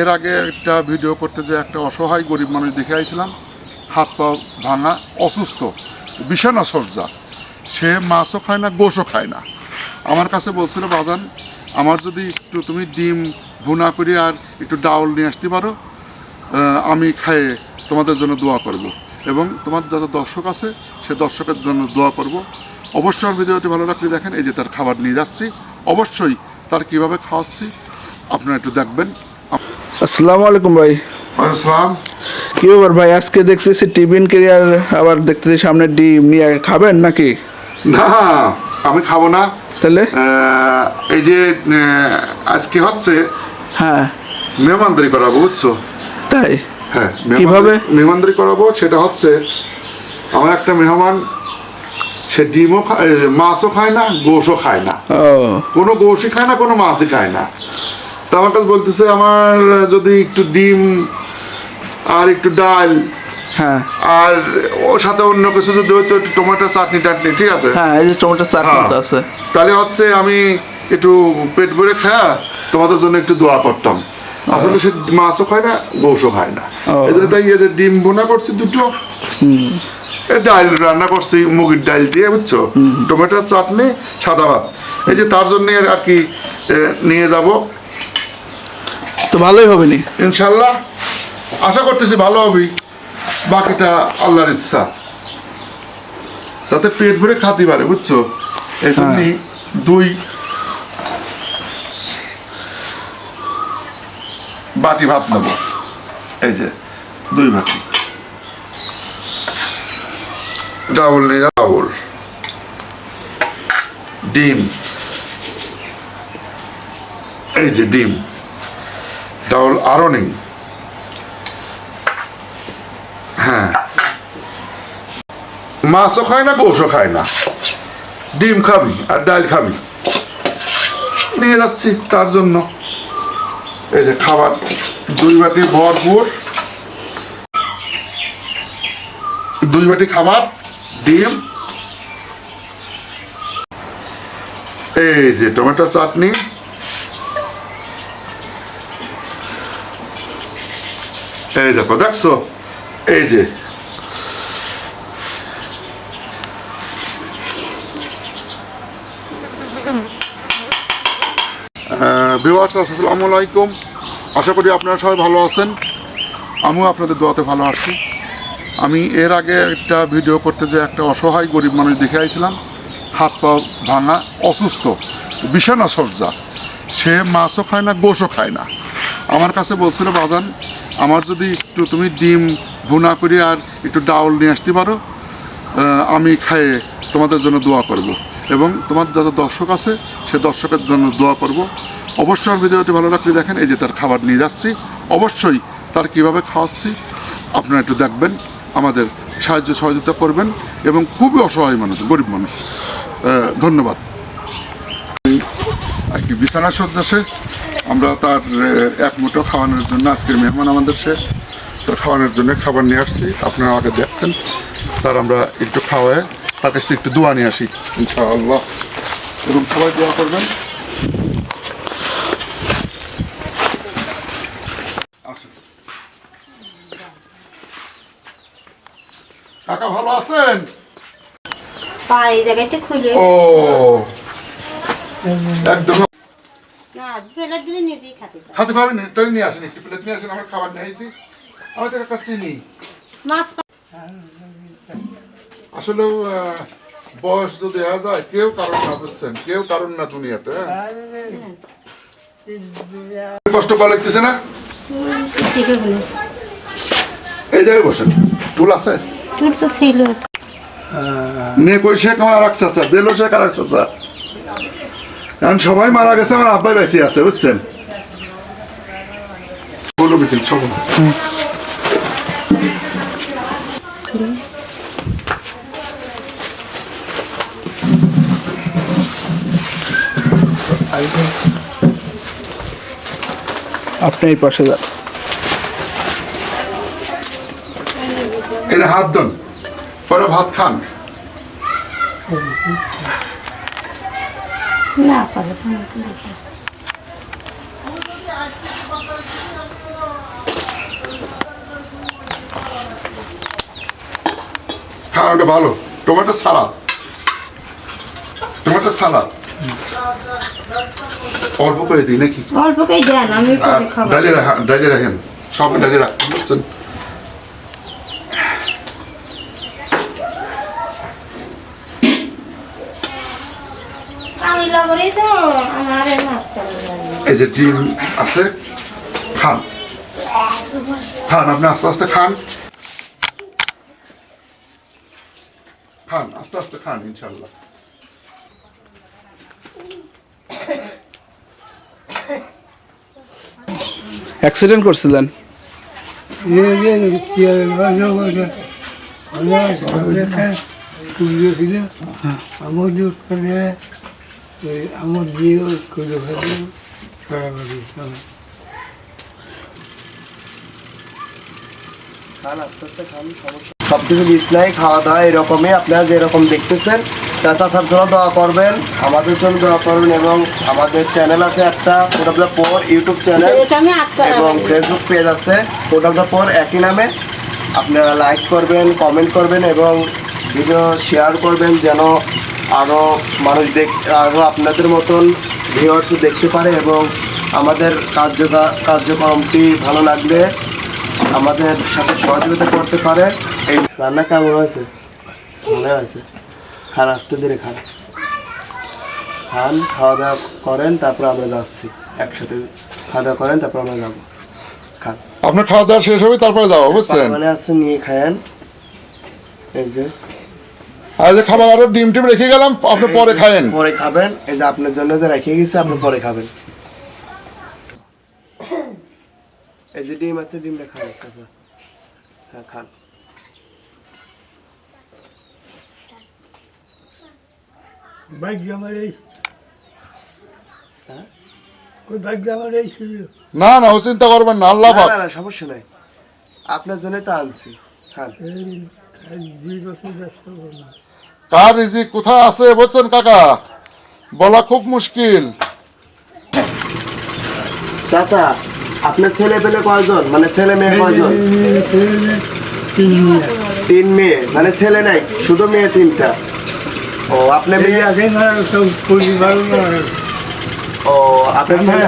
এর আগে একটা ভিডিও করতে যে একটা অসহায় গরিব মানুষ দেখে আইছিলাম, হাত পা ভাঙা, অসুস্থ বিছানা সজ্জা সে মাছও খায় না, গোশও খায় না। আমার কাছে বলছিল, বাজান, আমার যদি একটু তুমি ডিম ভুনা করে আর একটু ডাউল নিয়ে আসতে পারো আমি খায়ে তোমাদের জন্য দোয়া করব। এবং তোমার যত দর্শক আছে, সে দর্শকের জন্য দোয়া করব। অবশ্যই ভিডিওটি ভালো লাগলে দেখেন, এই যে তার খাবার নিয়ে যাচ্ছি। অবশ্যই তার কীভাবে খাওয়াচ্ছি, আপনারা একটু দেখবেন। আসসালামু আলাইকুম ভাই। আসসালাম। কি ব্যাপার ভাই? আজকে দেখতেছি টিফিন কেরিয়ার আবার দেখতেছি সামনে ডিম নিয়ে খাবেন নাকি? না আমি খাব না। তাহলে? এই যে আজকে হচ্ছে হ্যাঁ। মেহমানদারি করাবো বুঝছ? তাই? হ্যাঁ কীভাবে? মেহমানদারি- করাবো সেটা হচ্ছে আমার একটা মেহমান সে ডিমও খায় মাছও খায় না গোশও খায় না। ও। কোনো গোশই খায় না কোনো মাছই খায় না। তা আমার কাছে বলতেছে আমার যদি একটু ডিম আর একটু ডাল হ্যাঁ। আর ওর সাথে অন্য কিছু যদি হয়তো একটু টমেটো চাটনি টাটনি ঠিক আছে? হ্যাঁ এই যে টমেটো চাটনি হ্যাঁ। আছে। তাহলে হচ্ছে আমি একটু পেট ভরে খায়া তোমাদের জন্য একটু দোয়া করতাম। আসলে সে মাছও খায় না গোশও খায় না। এই জন্য তাই এদের ডিম বোনা করছি দুটো। ডাল রান্না করছি মুগের ডাল দিয়ে বুঝছ? টমেটোর চাটনি সাদা ভাত। এই যে তার জন্য আর কি নিয়ে যাব। তো ভালোই হবে নি। ইনশাল্লাহ। আশা করতেছি ভালো হবে বাকিটা আল্লাহর ইচ্ছা। যাতে পেট ভরে খাতে পারে বুঝছ? এই জন্যই দুই বাটি ভাত নেব। এই যে দুই বাটি। ডাবল নিয়ে যা ডাবল। ডিম। এই যে ডিম। ডাবল আরও নেই হ্যাঁ। মাছও খায় না, গোশও খায় না। ডিম খাবি আর ডাল খাবি। নিয়ে যাচ্ছি তার জন্য। এই যে খাবার, দুই বাটি ভরপুর। দুই বাটি খাবার, ডিম। এই যে টমেটো চাটনি। এই দেখো দেখছ এই যে ভিওয়ার্স আসসালামু আলাইকুম আশা করি আপনারা সবাই ভালো আছেন। আমিও আপনাদের দোয়াতে ভালো আছি। আমি এর আগে একটা ভিডিও করতে যে একটা অসহায় গরিব মানুষ দেখে আইছিলাম। হাত পা ভাঙা, অসুস্থ বিছানা সজ্জা সে মাছও খায় না, গোশও খায় না। আমার কাছে বলছিল, বাজান, আমার যদি একটু তুমি ডিম ভুনা করে আর একটু ডাউল নিয়ে আসতে পারো আমি খায়ে তোমাদের জন্য দোয়া করব। এবং তোমার যত দর্শক আছে, সে দর্শকের জন্য দোয়া করব। অবশ্যই আমার ভিডিওটি ভালো লাগলে দেখেন, এই যে তার খাবার নিয়ে যাচ্ছি। অবশ্যই তার কীভাবে খাওয়াচ্ছি, আপনারা একটু দেখবেন, আমাদের সাহায্য সহযোগিতা করবেন এবং খুবই অসহায় মানুষ, গরিব মানুষ। ধন্যবাদ। আর কি বিছানা সজ্জা সে আমরা তার এক মুঠো খাওয়ানোর জন্য আজকের মেহমান আমাদের সে তার খাওয়ানোর জন্য খাবার নিয়ে আসছি। আপনারা আগে দেখছেন তার আমরা একটু খাওয়ায় তার কাছ থেকে একটু দোয়া নিয়ে আসি ইনশাআল্লাহ। এবং সবাই দোয়া করবেন। কাকা ভালো আছেন? পা এই জায়গাতে খুলে। ও একদম খাতে পারে। খাতে তাই নিয়ে আসেন একটু প্লেট নিয়ে আসেন আমার খাবার নিয়ে আইছি আমার তো একটা চিনি। আসলে বয়স যদি হয়ে যায় কেউ কারণ না বুঝছেন কেউ কারণ না দুনিয়াতে হ্যাঁ? কষ্ট করা লাগতেছে না? এই জায়গায় বসেন টুল আছে? তোর তো ছিল। নিয়ে কই শেখ আমার রাখছে দিল শেখ আর এখন সবাই মারা গেছে আমার আব্বাই বেঁচে আছে বুঝছেন? বলো সব আপনি এই পাশে যান। এর হাত দন পরে ভাত খান। না ভালো। Tomato salad. Tomato salad. অল্প করে দিই নাকি? অল্প করে দেন আমি হ্যাঁ, ডালে রাখেন সব ডালে রাখেন বুঝছেন? এই যে ডিম আছে খান। খান আপনি আস্তে আস্তে খান। খান আস্তে আস্তে খান ইনশাল্লাহ অ্যাক্সিডেন্ট করছিলেন? আমার দিয়ে করে ফেলে সরাসরি সব কিছু বিছনায় খাওয়া দাওয়া এরকমই আপনারা যেরকম দেখতেছেন। চাচার জন্য দোয়া করবেন আমাদের জন্য দোয়া করবেন এবং আমাদের চ্যানেল আছে একটা ফোটাবলা পর ইউটিউব চ্যানেল এবং ফেসবুক পেজ আছে ফোটাবলা পর একই নামে। আপনারা লাইক করবেন কমেন্ট করবেন এবং ভিডিও শেয়ার করবেন যেন আরও মানুষ দেখ আরও আপনাদের মতন ভিউয়ার্স দেখতে পারে এবং আমাদের কার্য কার্যক্রমটি ভালো লাগলে আমাদের সাথে সহযোগিতা করতে পারে। এই রান্না কেমন হয়েছে? মনে হয়েছে? খান আসতে ধীরে খান। খান খাওয়া দাওয়া করেন তারপর আমরা যাচ্ছি। একসাথে খাওয়া দাওয়া করেন তারপর আমরা যাব। খান। আপনার খাওয়া দাওয়া শেষ হবে তারপরে যাব বুঝছেন? মানে আছে নিয়ে খায়েন। এই যে। আর যে খাবার আরও ডিম টিম রেখে গেলাম আপনি পরে খায়েন। পরে খাবেন। এই যে আপনার জন্য যে রেখে গেছে আপনি পরে খাবেন। এই যে ডিম আছে ডিমটা চাচা হ্যাঁ খান। বাইক আমার এই হ্যাঁ? না না ও চিন্তা করবেন না আল্লাহ না না না সমস্যা নাই। আপনার জন্যই তো আনছি। খান। দুই বছর ব্যস্ত করলাম। কার রিজিক? কোথায় আছে? বলছেন কাকা। বলা খুব মুশকিল। চাচা আপনার ছেলে পেলে কয়জন? মানে ছেলে মেয়ে কয়জন? তিন মেয়ে। মানে ছেলে নাই শুধু মেয়ে তিনটা। ও আপনার মেয়ে ও আপনার ছেলে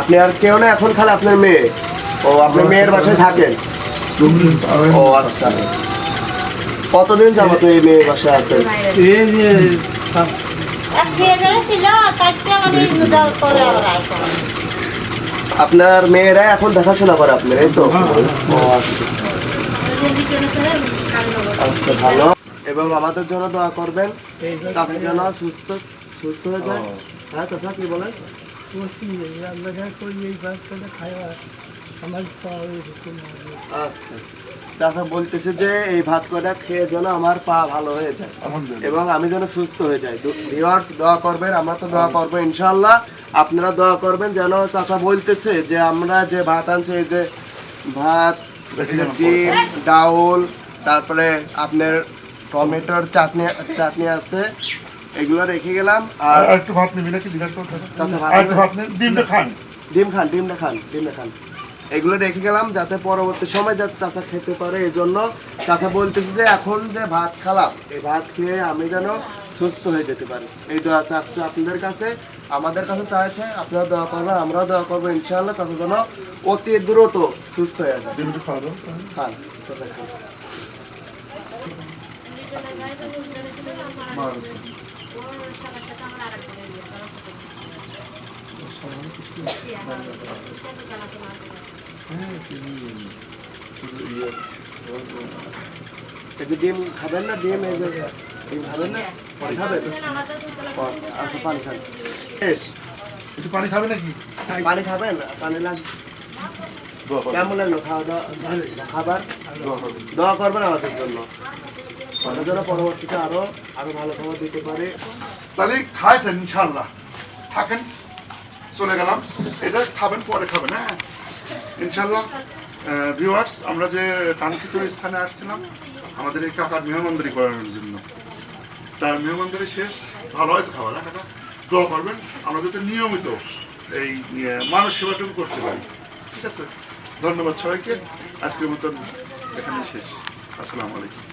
আপনি আর কেউ না এখন খালি আপনার মেয়ে। ও আপনার মেয়ের বাসায় থাকেন। ও আচ্ছা। কতদিন যাবত এই মেয়ের বাসায় আছেন? এই যে আইসা আপনার মেয়েরা এখন দেখাশোনা করে আপনার এই তো? আচ্ছা। আচ্ছা ভালো। এবং আমাদের জন্য দোয়া করবেন। তাদের যেন সুস্থ সুস্থ হয়ে যায়। হ্যাঁ চাচা কি বলেন। আচ্ছা। চাচা বলতেছে যে এই ভাত কটা খেয়ে যেন আমার পা ভালো হয়ে যায় এবং আমি যেন সুস্থ হয়ে যাই। ভিউয়ার্স দোয়া করবেন আমরা তো দোয়া করব ইনশাল্লাহ আপনারা দোয়া করবেন যেন চাচা বলতেছে যে আমরা যে ভাত আনছি যে ভাত ডিম ডাউল তারপরে আপনার টমেটোর চাটনি চাটনি আছে এগুলো রেখে গেলাম। আর একটু ভাত নিবি নাকি? ডিমটা খান। ডিম খান ডিমটা খান ডিমটা খান। এগুলো রেখে গেলাম যাতে পরবর্তী সময় যাতে চাচা খেতে পারে এই জন্য চাচা বলতেছে যে এখন যে ভাত খালাম এই ভাত খেয়ে আমি যেন সুস্থ হয়ে যেতে পারি। এই দোয়া চাচ্ছে আপনাদের কাছে আমাদের কাছে চাইছে আপনারা দোয়া করবেন আমরাও দোয়া করব ইনশাআল্লাহ চাচা যেন অতি দ্রুত সুস্থ হয়ে যায়। ডিমটা খাওয়া দাও খান চাচা খান এই ডিম খাবেন না? ডিম এই ডিম খাবেন না? পানি খাবেন? আচ্ছা আচ্ছা পানি খান একটু পানি খাবে নাকি? পানি খাবেন? পানি লাগবে। কেমন লাগল খাওয়া দাওয়া? খাবার। দোয়া করবেন। আমাদের জন্য। আমরা যেন পরবর্তীতে আরও আরও ভালো খাবার দিতে পারে। তাহলে খাইছেন ইনশাল্লাহ থাকেন চলে গেলাম। এটা খাবেন পরে খাবেন হ্যাঁ? ইনশাল্লাহ ভিউয়ার্স আমরা যে কাঙ্ক্ষিত স্থানে আসছিলাম আমাদের এই কাকার মেহমানদারি করানোর জন্য। তার মেহমানদারি শেষ ভালো হয়েছে খাবার হ্যাঁ দোয়া করবেন আমরা যাতে নিয়মিত এই ইয়ে, মানুষ সেবাটুকু করতে পারি। ঠিক আছে? ধন্যবাদ সবাইকে। আজকের মতন এখানে শেষ। আসসালামু আলাইকুম।